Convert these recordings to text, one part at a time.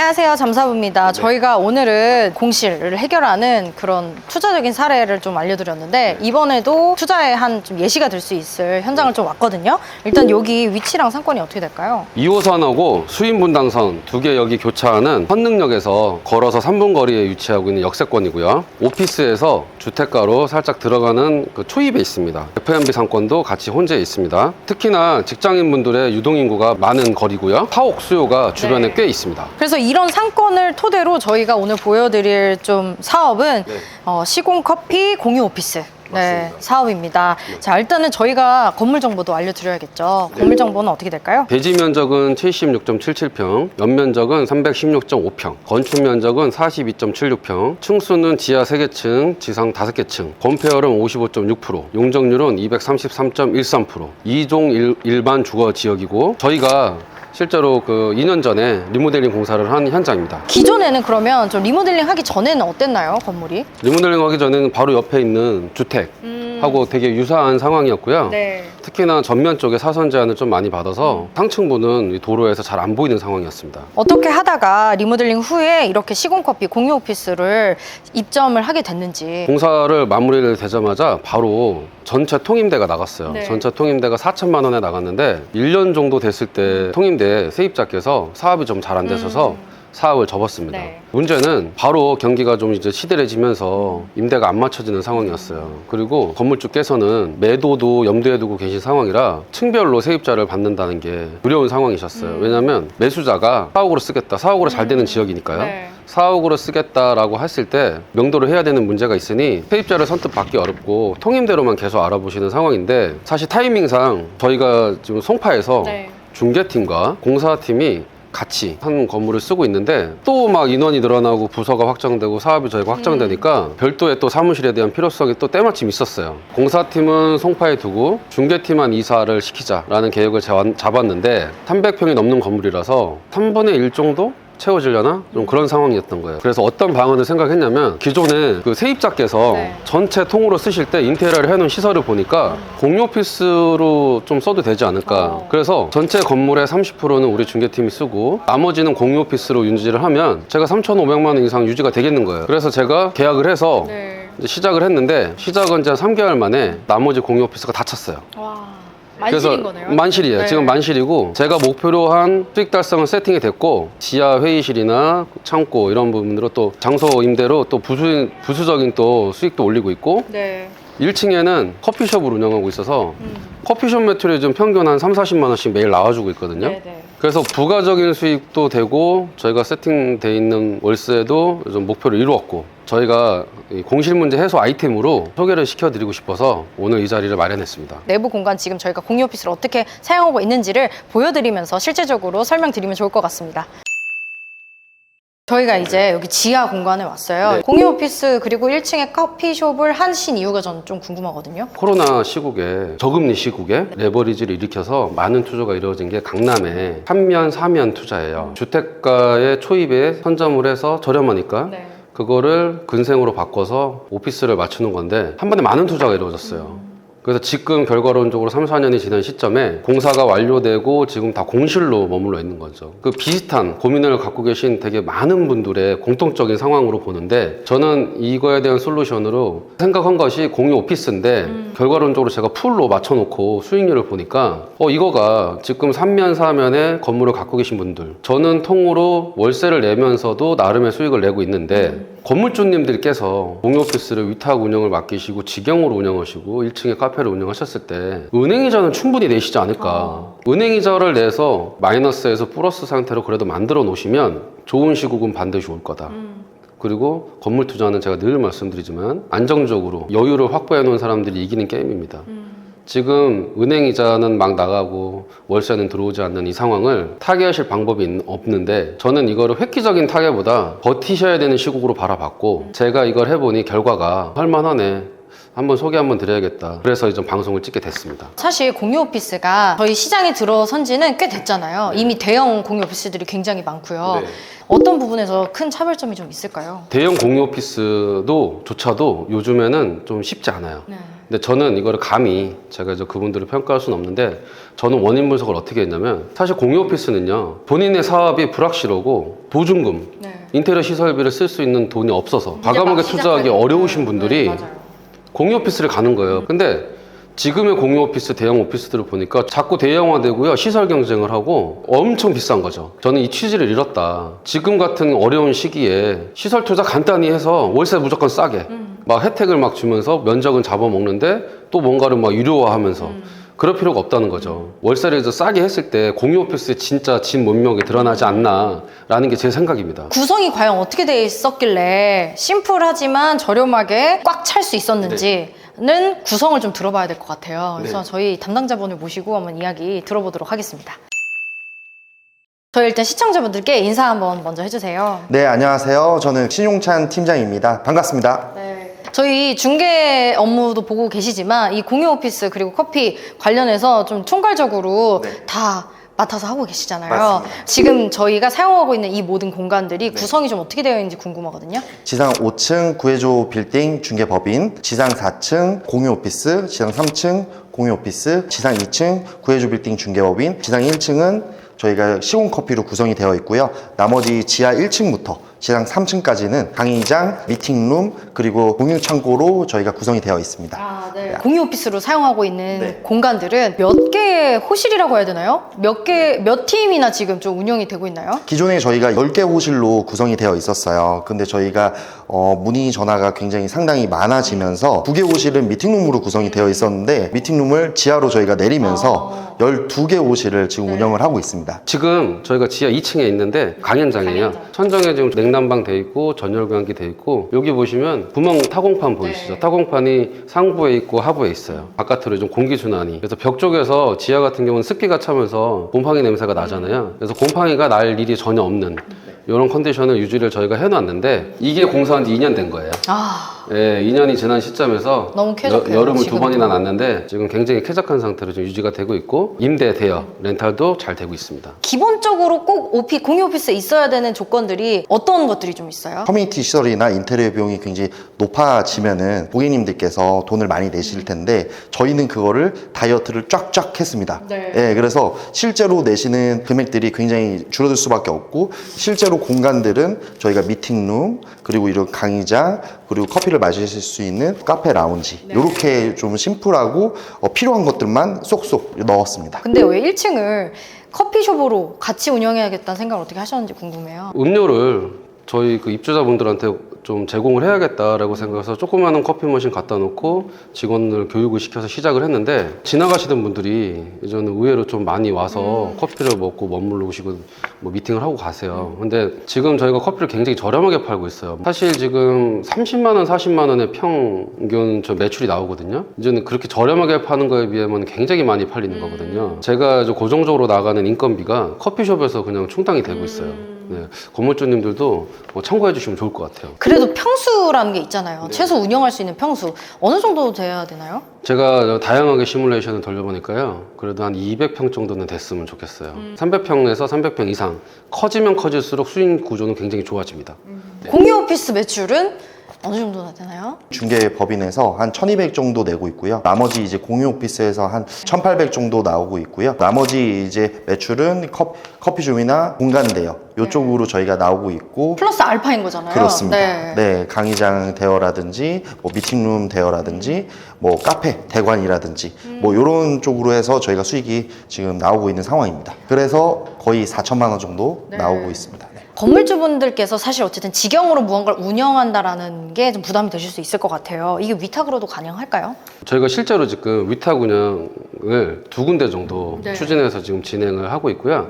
안녕하세요. 잠사부입니다. 저희가 오늘은 공실을 해결하는 그런 투자적인 사례를 좀 알려드렸는데 이번에도 투자에 한좀 예시가 될 수 있을 현장을 좀 왔거든요. 일단 여기 위치랑 상권이 어떻게 될까요? 2호선하고 수인분당선 두 개 여기 교차하는 헌능역에서 걸어서 3분 거리에 위치하고 있는 역세권이고요. 오피스에서 주택가로 살짝 들어가는 그 초입에 있습니다. F&B 상권도 같이 혼재해 있습니다. 특히나 직장인분들의 유동인구가 많은 거리고요. 파옥 수요가 주변에 네. 꽤 있습니다. 그래서 이런 상권을 토대로 저희가 오늘 보여드릴 좀 사업은 네. 어, 시공 커피 공유 오피스. 네, 맞습니다. 사업입니다. 자, 일단은 저희가 건물 정보도 알려드려야겠죠. 네. 건물 정보는 어떻게 될까요? 대지 면적은 76.77평, 연면적은 316.5평, 건축 면적은 42.76평, 층수는 지하 3개층, 지상 5개층, 건폐율은 55.6%, 용적률은 233.13%, 2종 일, 일반 주거 지역이고 저희가 실제로 그 2년 전에 리모델링 공사를 한 현장입니다. 기존에는 그러면 좀 리모델링 하기 전에는 어땠나요, 건물이? 리모델링 하기 전에는 바로 옆에 있는 주택 하고 되게 유사한 상황이었고요. 음. 네. 특히나 전면 쪽에 사선 제한을 좀 많이 받아서 상층부는 이 도로에서 잘 안 보이는 상황이었습니다. 어떻게 하다가 리모델링 후에 이렇게 시공커피 공유 오피스를 입점을 하게 됐는지. 공사를 마무리를 되자마자 바로 전체 통임대가 나갔어요. 네. 전체 통임대가 4천만 원에 나갔는데 1년 정도 됐을 때 통임대 세입자께서 사업이 좀 잘 안 되셔서 음. 사업을 접었습니다. 네. 문제는 바로 경기가 좀 이제 시들해지면서 임대가 안 맞춰지는 상황이었어요. 그리고 건물주께서는 매도도 염두에 두고 계신 상황이라 층별로 세입자를 받는다는 게 두려운 상황이셨어요. 음. 왜냐하면 매수자가 사옥으로 쓰겠다. 사옥으로 잘 되는 지역이니까요. 네. 사옥으로 쓰겠다라고 했을 때 명도를 해야 되는 문제가 있으니 세입자를 선뜻 받기 어렵고 통임대로만 계속 알아보시는 상황인데 사실 타이밍상 저희가 지금 송파에서 네. 중개팀과 공사팀이 같이 한 건물을 쓰고 있는데 또 막 인원이 늘어나고 부서가 확장되고 사업이 저희가 확장되니까 별도의 또 사무실에 대한 필요성이 또 때마침 있었어요. 공사팀은 송파에 두고 중개팀만 이사를 시키자라는 계획을 잡- 잡았는데 300평이 넘는 건물이라서 3분의 1 정도 채워지려나? 좀 그런 상황이었던 거예요. 그래서 어떤 방안을 생각했냐면 기존에 그 세입자께서 네. 전체 통으로 쓰실 때 인테리어를 해놓은 시설을 보니까 공유 오피스로 좀 써도 되지 않을까. 어. 그래서 전체 건물의 30%는 우리 중개팀이 쓰고 나머지는 공유 오피스로 유지를 하면 제가 3,500만 원 이상 유지가 되겠는 거예요. 그래서 제가 계약을 해서 네. 시작을 했는데 시작은 이제 한 3개월 만에 나머지 공유 오피스가 다 찼어요. 와. 만실인 거네요. 만실이에요. 네. 지금 만실이고 제가 목표로 한 수익 달성은 세팅이 됐고 지하 회의실이나 창고 이런 부분으로 또 장소 임대로 또 부수 부수적인 또 수익도 올리고 있고 네. 1층에는 커피숍을 운영하고 있어서 음. 커피숍 매출이 좀 평균 한 3, 40만 원씩 매일 나와주고 있거든요. 네, 네. 그래서 부가적인 수익도 되고 저희가 세팅돼 있는 월세도 좀 목표를 이루었고 저희가 이 공실 문제 해소 아이템으로 소개를 시켜드리고 싶어서 오늘 이 자리를 마련했습니다. 내부 공간 지금 저희가 공유 오피스를 어떻게 사용하고 있는지를 보여드리면서 실제적으로 설명드리면 좋을 것 같습니다. 저희가 이제 여기 지하 공간에 왔어요. 네. 공유 오피스 그리고 1층에 커피숍을 하신 이유가 저는 좀 궁금하거든요. 코로나 시국에 저금리 시국에 레버리지를 일으켜서 많은 투자가 이루어진 게 강남에 3면 4면 투자예요. 주택가의 초입에 선점을 해서 저렴하니까 네. 그거를 근생으로 바꿔서 오피스를 맞추는 건데 한 번에 많은 투자가 이루어졌어요. 그래서 지금 결과론적으로 3, 4년이 지난 시점에 공사가 완료되고 지금 다 공실로 머물러 있는 거죠. 그 비슷한 고민을 갖고 계신 되게 많은 분들의 공통적인 상황으로 보는데 저는 이거에 대한 솔루션으로 생각한 것이 공유 오피스인데 결과론적으로 제가 풀로 맞춰놓고 수익률을 보니까 어 이거가 지금 3면 4면에 건물을 갖고 계신 분들 저는 통으로 월세를 내면서도 나름의 수익을 내고 있는데 건물주님들께서 공유 오피스를 위탁 운영을 맡기시고 직영으로 운영하시고 1층에 카 페를 운영하셨을 때 은행이자는 충분히 내시지 않을까. 은행이자를 내서 마이너스에서 플러스 상태로 그래도 만들어 놓으시면 좋은 시국은 반드시 올 거다. 그리고 건물 투자는 제가 늘 말씀드리지만 안정적으로 여유를 확보해 놓은 사람들이 이기는 게임입니다. 지금 은행 이자는 막 나가고 월세는 들어오지 않는 이 상황을 타개하실 방법이 있- 없는데 저는 이거를 획기적인 타개보다 버티셔야 되는 시국으로 바라봤고 제가 이걸 해보니 결과가 할만하네 한번 소개 한번 드려야겠다. 그래서 이제 방송을 찍게 됐습니다. 사실 공유 오피스가 저희 시장에 들어선 지는 꽤 됐잖아요. 이미 대형 공유 오피스들이 굉장히 많고요. 네. 어떤 부분에서 큰 차별점이 좀 있을까요? 대형 공유 오피스도 조차도 요즘에는 좀 쉽지 않아요. 네. 근데 저는 이거를 감히 제가 이제 그분들을 평가할 수는 없는데 저는 원인 분석을 어떻게 했냐면 사실 공유 오피스는요 본인의 사업이 불확실하고 보증금 네. 인테리어 시설비를 쓸 수 있는 돈이 없어서 과감하게 막 투자하기. 어려우신 분들이 네, 맞아요. 공유 오피스를 가는 거예요. 근데 지금의 공유 오피스, 대형 오피스들을 보니까 자꾸 대형화되고요. 시설 경쟁을 하고 엄청 비싼 거죠. 저는 이 취지를 잃었다. 지금 같은 어려운 시기에 시설 투자 간단히 해서 월세 무조건 싸게 막 혜택을 막 주면서 면적은 잡아먹는데 또 뭔가를 막 유료화하면서 그럴 필요가 없다는 거죠. 월세를 저 싸게 했을 때 공유 오피스의 진짜 진 문명이 드러나지 않나라는 게 제 생각입니다. 구성이 과연 어떻게 돼 있었길래 심플하지만 저렴하게 꽉 찰 수 있었는지 는 구성을 좀 들어봐야 될 것 같아요. 그래서 네. 저희 담당자분을 모시고 한번 이야기 들어보도록 하겠습니다. 저희 일단 시청자분들께 인사 한번 먼저 해주세요. 네, 안녕하세요. 저는 신용찬 팀장입니다. 반갑습니다. 저희 중개 업무도 보고 계시지만 이 공유 오피스 그리고 커피 관련해서 좀 총괄적으로 네. 다 맡아서 하고 계시잖아요. 맞습니다. 지금 저희가 사용하고 있는 이 모든 공간들이 구성이 좀 어떻게 되어 있는지 궁금하거든요. 지상 5층 구해조 빌딩 중개법인, 지상 4층 공유 오피스, 지상 3층 공유 오피스, 지상 2층 구해조 빌딩 중개법인, 지상 1층은 저희가 시공 커피로 구성이 되어 있고요. 나머지 지하 1층부터 지상 3층까지는 강의장, 미팅룸, 그리고 공유 창고로 저희가 구성이 되어 있습니다. 공유 오피스로 사용하고 있는 네. 공간들은 몇 개의 호실이라고 해야 되나요? 몇 개, 몇 팀이나 지금 좀 운영이 되고 있나요? 기존에 저희가 10개 호실로 구성이 되어 있었어요. 근데 저희가 어, 문의 전화가 굉장히 상당히 많아지면서 2개 호실은 미팅룸으로 구성이 되어 있었는데 미팅룸을 지하로 저희가 내리면서 12개 호실을 지금 운영을 하고 있습니다. 지금 저희가 지하 2층에 있는데 강연장이에요. 강연장. 천정에 지금 냉 난방 돼 있고 전열 교환기 돼 있고 여기 보시면 구멍 타공판 보이시죠? 네. 타공판이 상부에 있고 하부에 있어요. 바깥으로 좀 공기 순환이. 그래서 벽 쪽에서 지하 같은 경우는 습기가 차면서 곰팡이 냄새가 나잖아요. 그래서 곰팡이가 날 일이 전혀 없는 이런 컨디션을 유지를 저희가 해놨는데 이게 공사한 지 2년 된 거예요. 아, 예, 2년이 지난 시점에서 너무 쾌적해요, 여, 름을 두 지금도. 번이나 났는데 지금 굉장히 쾌적한 상태로 좀 유지가 되고 있고 임대 대여 렌탈도 잘 되고 있습니다. 기본적으로 꼭 오피, 공유 오피스에 있어야 되는 조건들이 어떤 것들이 좀 있어요? 커뮤니티 시설이나 인테리어 비용이 굉장히 높아지면은 고객님들께서 돈을 많이 내실 텐데 저희는 그거를 다이어트를 쫙쫙 했습니다. 네. 예, 그래서 실제로 내시는 금액들이 굉장히 줄어들 수밖에 없고 실제로 공간들은 저희가 미팅룸 그리고 이런 강의장 그리고 커피를 마실 수 있는 카페 라운지 이렇게 좀 심플하고 어, 필요한 것들만 쏙쏙 넣었습니다. 근데 왜 1층을 커피숍으로 같이 운영해야겠다는 생각을 어떻게 하셨는지 궁금해요. 음료를 저희 그 입주자분들한테 좀 제공을 해야겠다라고 생각해서 조그마한 커피 머신 갖다 놓고 직원을 교육을 시켜서 시작을 했는데 지나가시던 분들이 이제는 의외로 좀 많이 와서 커피를 먹고 머무르시고 뭐 미팅을 하고 가세요. 근데 지금 저희가 커피를 굉장히 저렴하게 팔고 있어요. 사실 지금 30만 원, 40만 원의 평균 저 매출이 나오거든요. 이제는 그렇게 저렴하게 파는 거에 비하면 굉장히 많이 팔리는 거거든요. 제가 고정적으로 나가는 인건비가 커피숍에서 그냥 충당이 되고 있어요. 네, 건물주님들도 뭐 참고해 주시면 좋을 것 같아요. 그래도 평수라는 게 있잖아요. 최소 운영할 수 있는 평수. 어느 정도 돼야 되나요? 제가 다양하게 시뮬레이션을 돌려보니까요. 그래도 한 200평 정도는 됐으면 좋겠어요. 300평에서 300평 이상. 커지면 커질수록 수익 구조는 굉장히 좋아집니다. 공유 오피스 매출은 어느 정도나 되나요? 중개 법인에서 한 1200 정도 내고 있고요. 나머지 이제 공유 오피스에서 한 1800 정도 나오고 있고요. 나머지 이제 매출은 컵, 커피숍이나 공간 대여 이쪽으로 저희가 나오고 있고 플러스 알파인 거잖아요. 그렇습니다. 네. 네. 강의장 대여라든지 뭐 미팅룸 대여라든지 뭐 카페 대관이라든지 뭐 이런 쪽으로 해서 저희가 수익이 지금 나오고 있는 상황입니다. 그래서 거의 4천만 원 정도 네. 나오고 있습니다. 네. 건물주분들께서 사실 어쨌든 직영으로 무언가를 운영한다라는 게 좀 부담이 되실 수 있을 것 같아요. 이게 위탁으로도 가능할까요? 저희가 실제로 지금 위탁 운영을 두 군데 정도 네. 추진해서 지금 진행을 하고 있고요.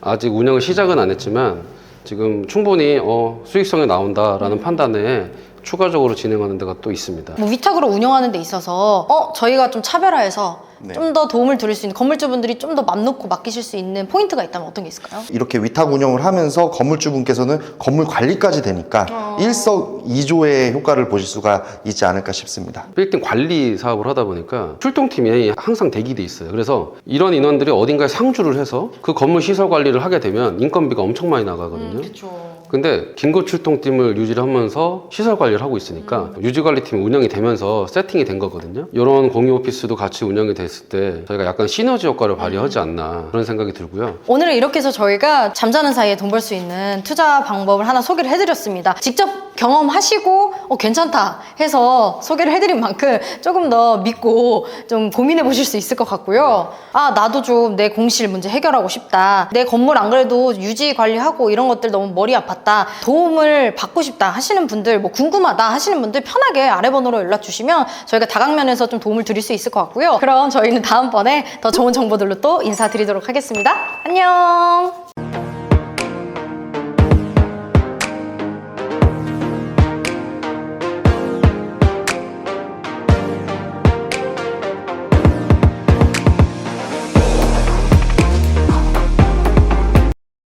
아직 운영을 시작은 안 했지만 지금 충분히 어, 수익성이 나온다라는 판단에 추가적으로 진행하는 데가 또 있습니다. 뭐 위탁으로 운영하는 데 있어서 어 저희가 좀 차별화해서 네. 좀더 도움을 드릴 수 있는 건물주분들이 좀 더 맘 놓고 맡기실 수 있는 포인트가 있다면 어떤 게 있을까요? 이렇게 위탁 운영을 하면서 건물주분께서는 건물 관리까지 되니까 일석이조의 효과를 보실 수가 있지 않을까 싶습니다. 빌딩 관리 사업을 하다 보니까 출동팀이 항상 대기돼 있어요. 그래서 이런 인원들이 어딘가에 상주를 해서 그 건물 시설 관리를 하게 되면 인건비가 엄청 많이 나가거든요. 그렇죠. 근데 긴급 출동팀을 유지를 하면서 시설 관리를 하고 있으니까 유지 관리팀이 운영이 되면서 세팅이 된 거거든요. 이런 공유 오피스도 같이 운영이 됐을 때 저희가 약간 시너지 효과를 발휘하지 않나 그런 생각이 들고요. 오늘은 이렇게 해서 저희가 잠자는 사이에 돈 벌 수 있는 투자 방법을 하나 소개를 해드렸습니다. 직접 경험하시고 어, 괜찮다 해서 소개를 해드린 만큼 조금 더 믿고 좀 고민해 보실 수 있을 것 같고요. 아 나도 좀 내 공실 문제 해결하고 싶다. 내 건물 안 그래도 유지 관리하고 이런 것들 너무 머리 아팠다. 도움을 받고 싶다 하시는 분들 뭐 궁금하다 하시는 분들 편하게 아래 번호로 연락 주시면 저희가 다각면에서 좀 도움을 드릴 수 있을 것 같고요. 그럼 저희는 다음번에 더 좋은 정보들로 또 인사드리도록 하겠습니다. 안녕.